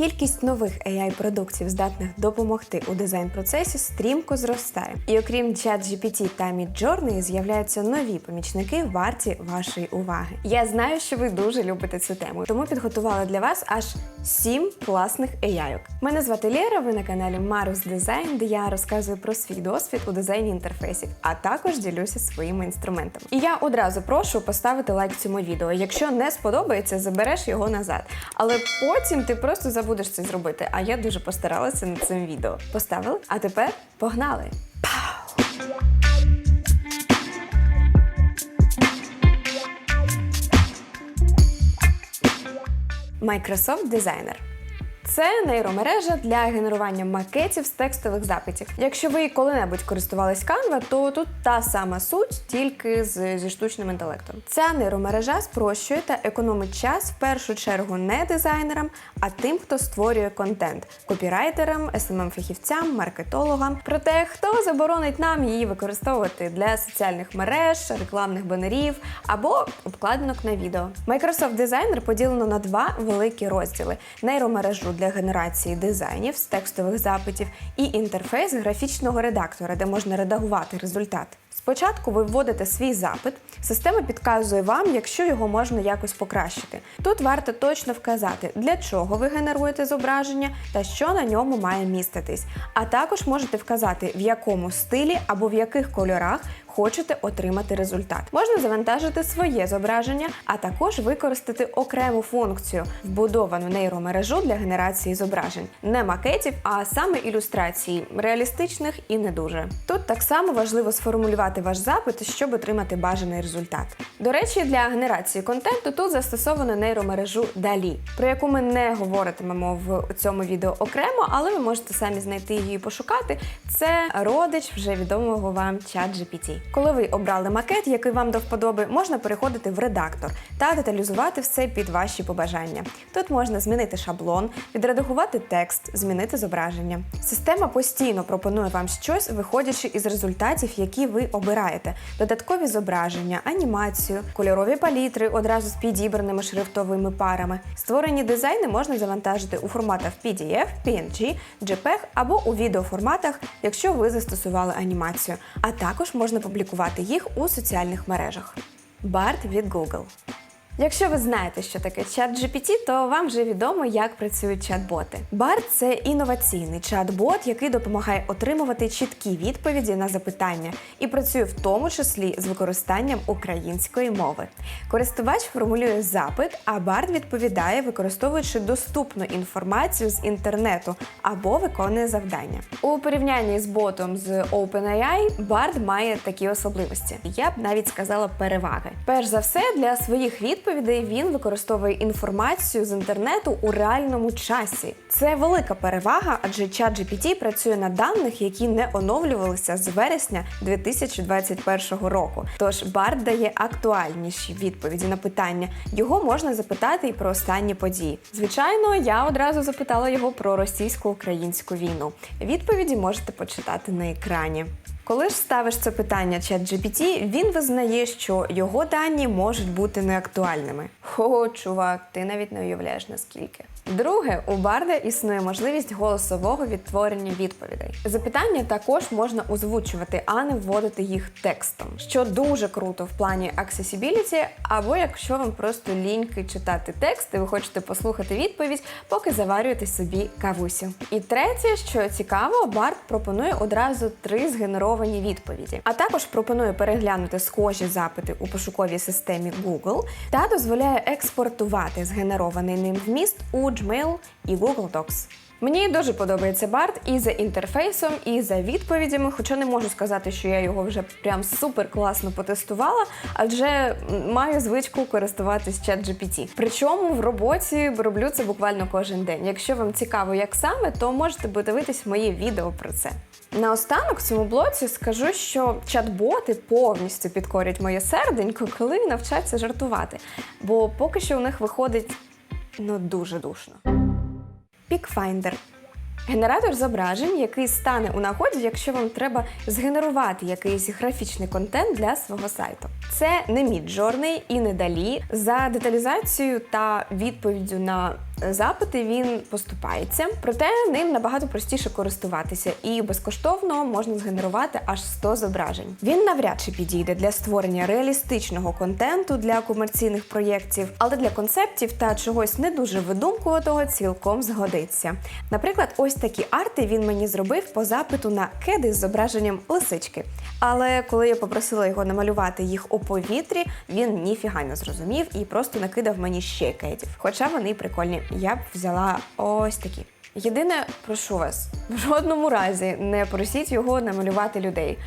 Кількість нових AI-продуктів, здатних допомогти у дизайн-процесі, стрімко зростає. І окрім ChatGPT та Midjourney, з'являються нові помічники варті вашої уваги. Я знаю, що ви дуже любите цю тему, тому підготувала для вас аж сім класних AI-ок. Мене звати Лєра, ви на каналі Marus Design, де я розказую про свій досвід у дизайні інтерфейсів, а також ділюся своїми інструментами. І я одразу прошу поставити лайк цьому відео. Якщо не сподобається, забереш його назад. Але потім ти просто забудеш це зробити. А я дуже постаралася над цим відео. Поставили? А тепер погнали! Microsoft Designer. Це нейромережа для генерування макетів з текстових запитів. Якщо ви коли-небудь користувались Canva, то тут та сама суть, тільки з, зі штучним інтелектом. Ця нейромережа спрощує та економить час в першу чергу не дизайнерам, а тим, хто створює контент копірайтерам, smm фахівцям маркетологам. Проте хто заборонить нам її використовувати для соціальних мереж, рекламних банерів або обкладинок на відео. Microsoft Designer поділено на два великі розділи: нейромережу для генерації дизайнів з текстових запитів і інтерфейс графічного редактора, де можна редагувати результат. Спочатку ви вводите свій запит, система підказує вам, якщо його можна якось покращити. Тут варто точно вказати, для чого ви генеруєте зображення та що на ньому має міститись. А також можете вказати, в якому стилі або в яких кольорах хочете отримати результат. Можна завантажити своє зображення, а також використати окрему функцію вбудовану нейромережу для генерації зображень. Не макетів, а саме ілюстрацій, реалістичних і не дуже. Тут так само важливо сформулювати ваш запит, щоб отримати бажаний результат. До речі, для генерації контенту тут застосовано нейромережу DALI, про яку ми не говоритимемо в цьому відео окремо, але ви можете самі знайти її і пошукати. Це родич вже відомого вам ChatGPT. Коли ви обрали макет, який вам до вподоби, можна переходити в редактор та деталізувати все під ваші побажання. Тут можна змінити шаблон, відредагувати текст, змінити зображення. Система постійно пропонує вам щось, виходячи із результатів, які ви обираєте: додаткові зображення, анімацію, кольорові палітри одразу з підібраними шрифтовими парами. Створені дизайни можна завантажити у форматах PDF, PNG, JPEG або у відеоформатах, якщо ви застосували анімацію. А також можна публікувати їх у соціальних мережах. Барт від Google. Якщо ви знаєте, що таке чат GPT, то вам вже відомо, як працюють чат-боти. BART – це інноваційний чат-бот, який допомагає отримувати чіткі відповіді на запитання і працює в тому числі з використанням української мови. Користувач формулює запит, а BART відповідає, використовуючи доступну інформацію з інтернету або виконує завдання. У порівнянні з ботом з OpenAI, BART має такі особливості. Я б навіть сказала переваги. Перш за все, для своїх відповідей він використовує інформацію з інтернету у реальному часі. Це велика перевага, адже ChatGPT працює на даних, які не оновлювалися з вересня 2021 року. Тож BART дає актуальніші відповіді на питання. Його можна запитати і про останні події. Звичайно, я одразу запитала його про російсько-українську війну. Відповіді можете почитати на екрані. Коли ж ставиш це питання ChatGPT, він визнає, що його дані можуть бути неактуальними. О, чувак, ти навіть не уявляєш наскільки. Друге, у Барда існує можливість голосового відтворення відповідей. Запитання також можна озвучувати, а не вводити їх текстом, що дуже круто в плані accessibility, або якщо вам просто ліньки читати текст, і ви хочете послухати відповідь, поки заварюєте собі кавусю. І третє, що цікаво, Бард пропонує одразу три згенеровані відповіді, а також пропонує переглянути схожі запити у пошуковій системі Google та дозволяє експортувати згенерований ним вміст у Gmail і Google Docs. Мені дуже подобається Барт і за інтерфейсом, і за відповідями, хоча не можу сказати, що я його вже прям супер класно потестувала, адже маю звичку користуватись ChatGPT. Причому в роботі роблю це буквально кожен день. Якщо вам цікаво, як саме, то можете подивитись моє відео про це. Наостанок в цьому блоці скажу, що чат-боти повністю підкорять моє серденько, коли навчаться жартувати. Бо поки що у них виходить ну дуже душно. Пікфайндер. Генератор зображень, який стане у нагоді, якщо вам треба згенерувати якийсь графічний контент для свого сайту. Це не Midjourney і не далі. За деталізацією та відповіддю на запити він поступається, проте ним набагато простіше користуватися і безкоштовно можна згенерувати аж 100 зображень. Він навряд чи підійде для створення реалістичного контенту для комерційних проєктів, але для концептів та чогось не дуже видумкуватого цілком згодиться. Наприклад, ось такі арти він мені зробив по запиту на кеди з зображенням лисички. Але коли я попросила його намалювати їх у повітрі, він ніфіга не зрозумів і просто накидав мені ще кедів. Хоча вони прикольні. Я б взяла ось такі. Єдине, прошу вас, в жодному разі не просіть його намалювати людей,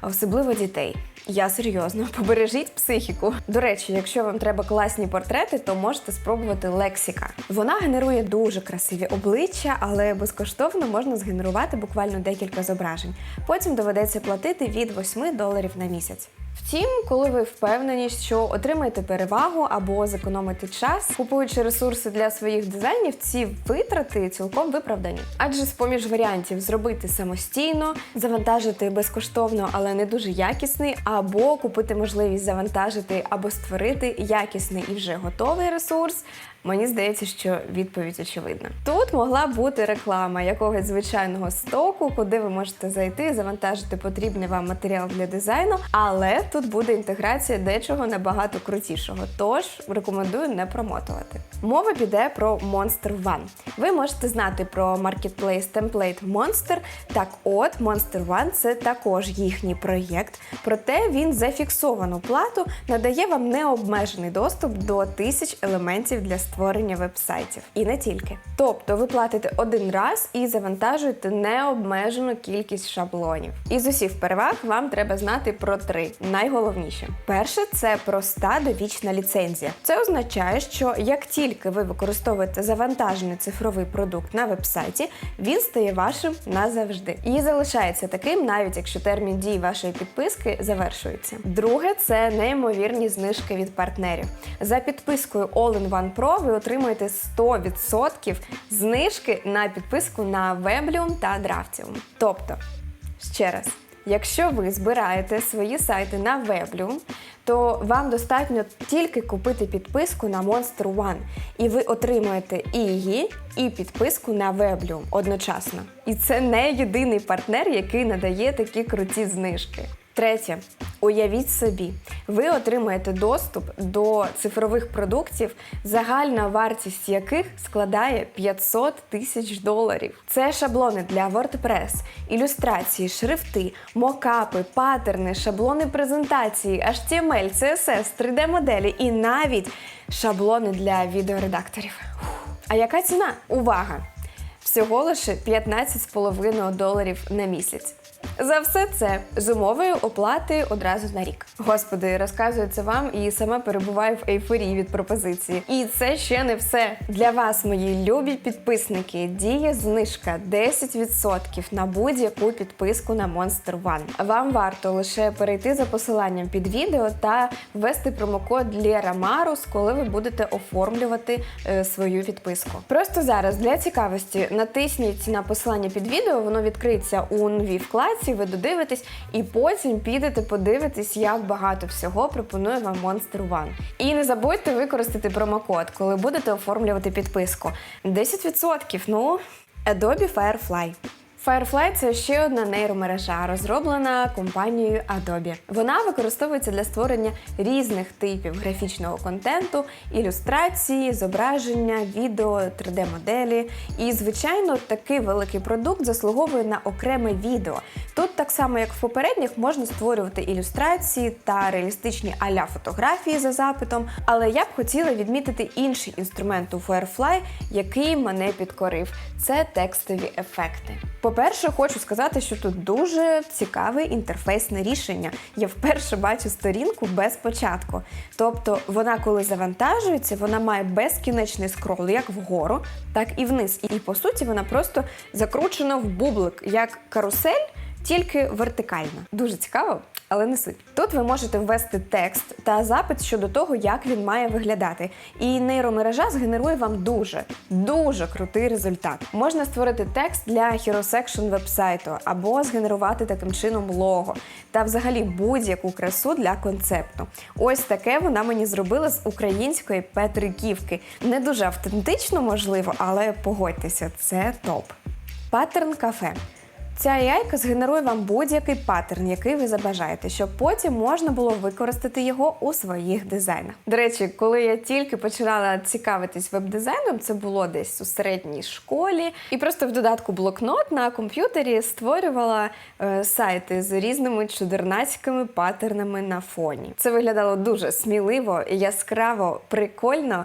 а особливо дітей. Я серйозно, побережіть психіку. До речі, якщо вам треба класні портрети, то можете спробувати лексіка. Вона генерує дуже красиві обличчя, але безкоштовно можна згенерувати буквально декілька зображень. Потім доведеться платити від 8 доларів на місяць. Втім, коли ви впевнені, що отримаєте перевагу або зекономите час, купуючи ресурси для своїх дизайнів, ці витрати цілком виправдані. Адже з поміж варіантів зробити самостійно, завантажити безкоштовно, але не дуже якісний, або купити можливість завантажити або створити якісний і вже готовий ресурс. Мені здається, що відповідь очевидна. Тут могла бути реклама якогось звичайного стоку, куди ви можете зайти, завантажити потрібний вам матеріал для дизайну, але тут буде інтеграція дечого набагато крутішого. Тож рекомендую не промотувати. Мова піде про Monster One. Ви можете знати про маркетплейс темплейт Monster. Так, от Monster One це також їхній проєкт, проте він за фіксовану плату надає вам необмежений доступ до тисяч елементів для створення вебсайтів. І не тільки. Тобто ви платите один раз і завантажуєте необмежену кількість шаблонів. Із усіх переваг вам треба знати про три найголовніші. Перше це проста довічна ліцензія. Це означає, що як тільки ви використовуєте завантажений цифровий продукт на вебсайті, він стає вашим назавжди і залишається таким, навіть якщо термін дії вашої підписки завершується. Друге це неймовірні знижки від партнерів. За підпискою All-in-One Pro ви отримуєте 100% знижки на підписку на Weblium та Draftium. Тобто, ще раз. Якщо ви збираєте свої сайти на веблю, то вам достатньо тільки купити підписку на Monster One, і ви отримаєте і її, і підписку на веблю одночасно. І це не єдиний партнер, який надає такі круті знижки. Третє, уявіть собі, ви отримаєте доступ до цифрових продуктів, загальна вартість яких складає 500 тисяч доларів. Це шаблони для WordPress, ілюстрації, шрифти, мокапи, паттерни, шаблони презентації, HTML, CSS, 3D-моделі і навіть шаблони для відеоредакторів. А яка ціна? Увага! Всього лише 15,5 доларів на місяць. За все це з умовою оплати одразу на рік. Господи, розказую це вам і сама перебуваю в ейфорії від пропозиції. І це ще не все. Для вас, мої любі підписники, діє знижка 10% на будь-яку підписку на Monster One. Вам варто лише перейти за посиланням під відео та ввести промокод Лєрамарус, коли ви будете оформлювати е, свою підписку. Просто зараз для цікавості натисніть на посилання під відео, воно відкриється у новій вкладці, ви додивитесь, і потім підете подивитись, як багато всього пропонує вам Monster One. І не забудьте використати промокод, коли будете оформлювати підписку. 10%, ну, Adobe Firefly. Firefly – це ще одна нейромережа, розроблена компанією Adobe. Вона використовується для створення різних типів графічного контенту, ілюстрації, зображення, відео, 3D-моделі. І, звичайно, такий великий продукт заслуговує на окреме відео. Тут, так само як в попередніх, можна створювати ілюстрації та реалістичні аля фотографії за запитом. Але я б хотіла відмітити інший інструмент у Firefly, який мене підкорив це текстові ефекти. По-перше, хочу сказати, що тут дуже цікаве інтерфейсне рішення. Я вперше бачу сторінку без початку. Тобто вона, коли завантажується, вона має безкінечний скрол як вгору, так і вниз. І по суті, вона просто закручена в бублик, як карусель. тільки вертикально. Дуже цікаво, але не суть. Тут ви можете ввести текст та запит щодо того, як він має виглядати. І нейромережа згенерує вам дуже, дуже крутий результат. Можна створити текст для Hero вебсайту або згенерувати таким чином лого та взагалі будь-яку красу для концепту. Ось таке вона мені зробила з української Петриківки. Не дуже автентично, можливо, але погодьтеся, це топ. Паттерн кафе. Ця яйка згенерує вам будь-який паттерн, який ви забажаєте, щоб потім можна було використати його у своїх дизайнах. До речі, коли я тільки починала цікавитись веб-дизайном, це було десь у середній школі, і просто в додатку блокнот на комп'ютері створювала е, сайти з різними чудернацькими паттернами на фоні. Це виглядало дуже сміливо, яскраво, прикольно.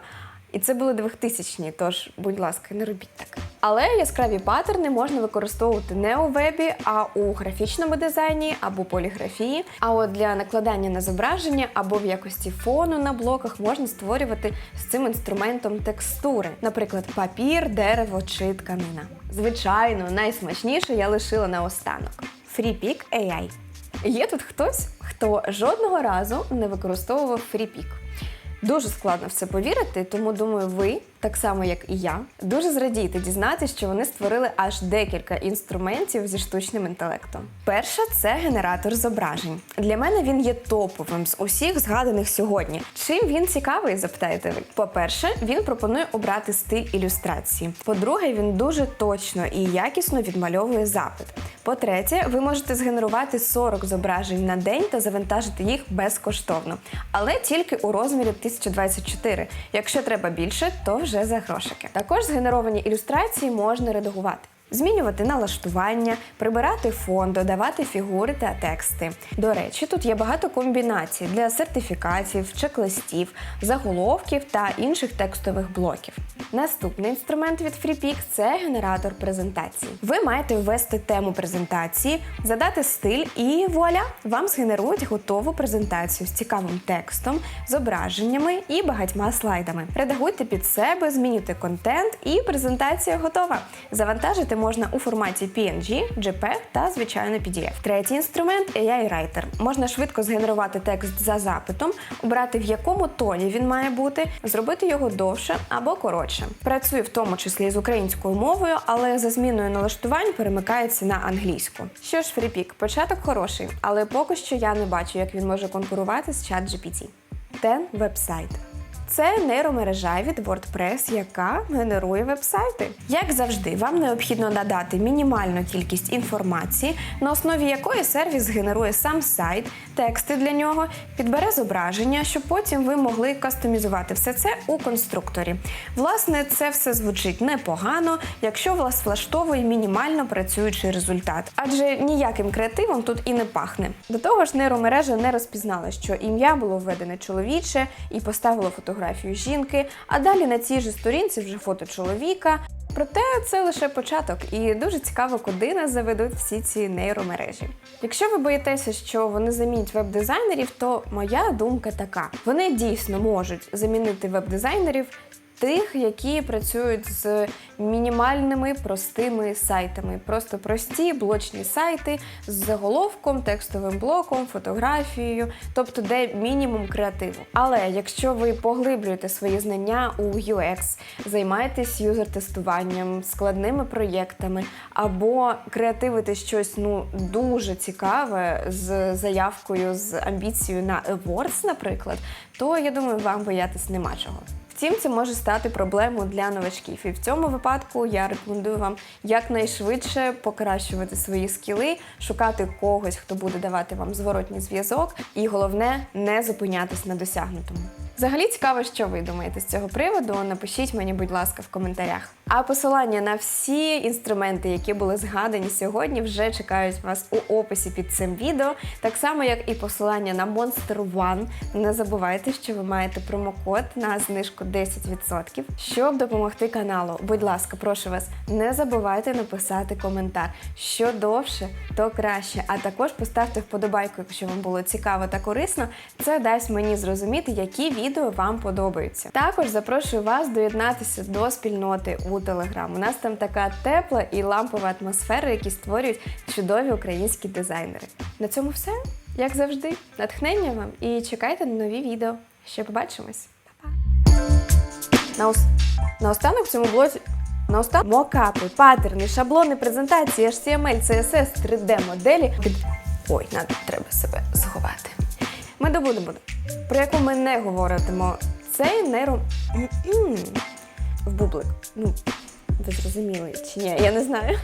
І це були 2000-ні, тож, будь ласка, не робіть так. Але яскраві паттерни можна використовувати не у вебі, а у графічному дизайні або поліграфії. А от для накладання на зображення або в якості фону на блоках можна створювати з цим інструментом текстури, наприклад, папір, дерево чи тканина. Звичайно, найсмачніше я лишила на останок. FreePick AI. Є тут хтось, хто жодного разу не використовував FreePick. Дуже складно в це повірити, тому думаю, ви, так само як і я, дуже зрадієте дізнатися, що вони створили аж декілька інструментів зі штучним інтелектом. Перша це генератор зображень. Для мене він є топовим з усіх згаданих сьогодні. Чим він цікавий, запитаєте ви? По-перше, він пропонує обрати стиль ілюстрації. По-друге, він дуже точно і якісно відмальовує запит. По-третє, ви можете згенерувати 40 зображень на день та завантажити їх безкоштовно, але тільки у розмірі 1024. Якщо треба більше, то вже за грошики. Також згенеровані ілюстрації можна редагувати. Змінювати налаштування, прибирати фон, додавати фігури та тексти. До речі, тут є багато комбінацій для сертифікатів, чек-листів, заголовків та інших текстових блоків. Наступний інструмент від FreePic – це генератор презентацій. Ви маєте ввести тему презентації, задати стиль, і вуаля! Вам згенерують готову презентацію з цікавим текстом, зображеннями і багатьма слайдами. Редагуйте під себе, змінюйте контент, і презентація готова. Завантажити можна у форматі PNG, JPEG та звичайно PDF. Третій інструмент AI Writer. Можна швидко згенерувати текст за запитом, обрати в якому тоні він має бути, зробити його довше або коротше. Працює в тому числі з українською мовою, але за зміною налаштувань перемикається на англійську. Що ж, FreePic, початок хороший, але поки що я не бачу, як він може конкурувати з ChatGPT. Ten вебсайт. Це нейромережа від WordPress, яка генерує вебсайти. Як завжди, вам необхідно надати мінімальну кількість інформації, на основі якої сервіс генерує сам сайт, тексти для нього, підбере зображення, щоб потім ви могли кастомізувати все це у конструкторі. Власне, це все звучить непогано, якщо вас влаштовує мінімально працюючий результат, адже ніяким креативом тут і не пахне. До того ж, нейромережа не розпізнала, що ім'я було введене чоловіче і поставило фотографію жінки, а далі на цій же сторінці вже фото чоловіка. Проте це лише початок, і дуже цікаво, куди нас заведуть всі ці нейромережі. Якщо ви боїтеся, що вони замінять веб-дизайнерів, то моя думка така: вони дійсно можуть замінити веб-дизайнерів. Тих, які працюють з мінімальними простими сайтами, просто прості блочні сайти з заголовком, текстовим блоком, фотографією, тобто де мінімум креативу. Але якщо ви поглиблюєте свої знання у UX, займаєтесь юзер-тестуванням, складними проєктами, або креативите щось ну дуже цікаве з заявкою, з амбіцією на Awards, наприклад, то я думаю, вам боятись нема чого. Втім, це може стати проблемою для новачків. І в цьому випадку я рекомендую вам якнайшвидше покращувати свої скіли, шукати когось, хто буде давати вам зворотній зв'язок, і головне не зупинятись на досягнутому. Взагалі цікаво, що ви думаєте з цього приводу. Напишіть мені, будь ласка, в коментарях. А посилання на всі інструменти, які були згадані сьогодні, вже чекають вас у описі під цим відео. Так само, як і посилання на Monster One. Не забувайте, що ви маєте промокод на знижку 10%. Щоб допомогти каналу, будь ласка, прошу вас, не забувайте написати коментар. Що довше, то краще. А також поставте вподобайку, якщо вам було цікаво та корисно. Це дасть мені зрозуміти, які відео відео вам подобаються. Також запрошую вас доєднатися до спільноти у Телеграм. У нас там така тепла і лампова атмосфера, які створюють чудові українські дизайнери. На цьому все. Як завжди, натхнення вам і чекайте на нові відео. Ще побачимось. Па-па! Наос... Наостанок в цьому блозі. Наостанок мокапи, паттерни, шаблони презентації, HTML, CSS, 3D-моделі. Ой, треба себе заховати. Ми добудемо, про яку ми не говоритимо. Цей нейро... В бублик. Ну, ви зрозуміли чи ні, я не знаю.